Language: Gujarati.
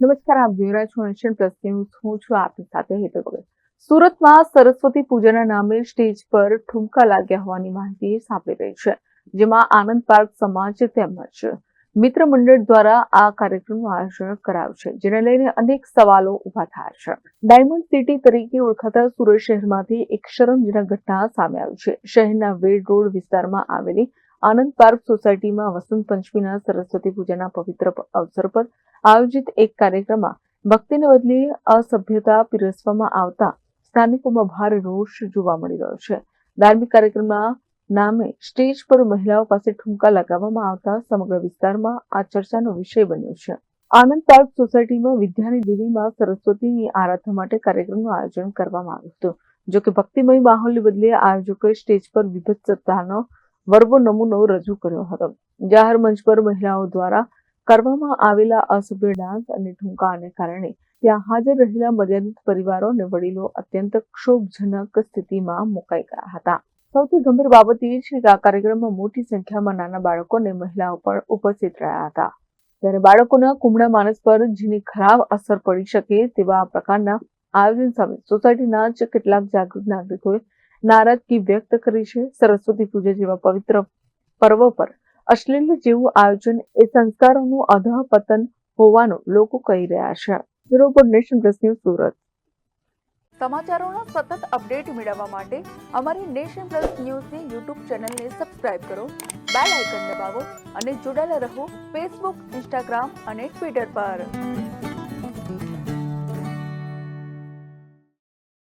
નમસ્કાર, આપ જોઈ રહ્યા છો નેશન પ્લસ ન્યૂઝ. હું છું આપની સાથે હેતલ ભગત. સુરતમાં સરસ્વતી પૂજાના નામે સ્ટેજ પર ઠુમકા લાગ્યા હોવાની માહિતી સાંપડી રહી છે, જેમાં આનંદ પાર્ક સમાજ તેમજ મિત્ર મંડળ દ્વારા આ કાર્યક્રમનું આયોજન કરાયું છે, જેને લઈને અનેક સવાલો ઊભા થયા છે. ડાયમંડ સિટી તરીકે ઓળખાતા સુરત શહેરમાંથી એક શરમજનક ઘટના સામે આવી છે. શહેરના વેડ રોડ વિસ્તારમાં આવેલી આનંદ પાર્ક સોસાયટીમાં વસંત પંચમીના સરસ્વતી પૂજાના પવિત્ર અવસર પર આયોજિત એક કાર્યક્રમમાં ભક્તિને બદલે અસભ્યતા પીરસવામાં આવતા સ્થાનિકોમાં ભારે રોષ જોવા મળી રહ્યો છે. ધાર્મિક કાર્યક્રમના નામે સ્ટેજ પર મહિલાઓ પાસે ઠુમકા લગાવવામાં આવતા સમગ્ર વિસ્તારમાં આ ચર્ચાનો વિષય બન્યો છે. આનંદ પાર્ક સોસાયટીમાં વિદ્યાની દેવીમાં સરસ્વતીની આરાધના માટે કાર્યક્રમનું આયોજન કરવામાં આવ્યું હતું. જો કે ભક્તિમય માહોલને બદલે આયોજકોએ સ્ટેજ પર વિભત્સતાનો વર્ગો નમૂનો રજૂ કર્યો હતો. જાહેર મંચ પર મહિલાઓ દ્વારા કરવામાં આવેલા અસભ્ય ડાન્સ અને ઠુંકાને કારણે ત્યાં હાજર રહેલા મર્યાદિત પરિવારો અને વડીલો અત્યંત ક્ષોભજનક સ્થિતિમાં મુકાઈ ગયા હતા. સૌથી ગંભીર બાબત એ છે કે આ કાર્યક્રમમાં મોટી સંખ્યામાં નાના બાળકો અને મહિલાઓ પણ ઉપસ્થિત રહ્યા હતા. ત્યારે બાળકોના કુમળા માનસ પર જેની ખરાબ અસર પડી શકે તેવા પ્રકારના આયોજન સામે સોસાયટીના જ કેટલાક જાગૃત નાગરિકોએ નારાજગી વ્યક્ત કરી છે સરસ્વતી પૂજા જેવા પવિત્ર પર્વ પર. અશ્લીલ જેવું આયોજન એ સંસ્કારોનું અધઃપતન હોવાનું લોકો કહી રહ્યા છે. Bureau nation plus news Surat. સમાચારોના સતત અપડેટ મેળવવા માટે અમારી નેશન પ્લસ ન્યૂઝની યુટ્યુબ ચેનલને સબસ્ક્રાઇબ કરો, બેલ આઇકન દબાવો અને જોડાયેલા રહો ફેસબુક, ઇન્સ્ટાગ્રામ અને ટ્વિટર પર.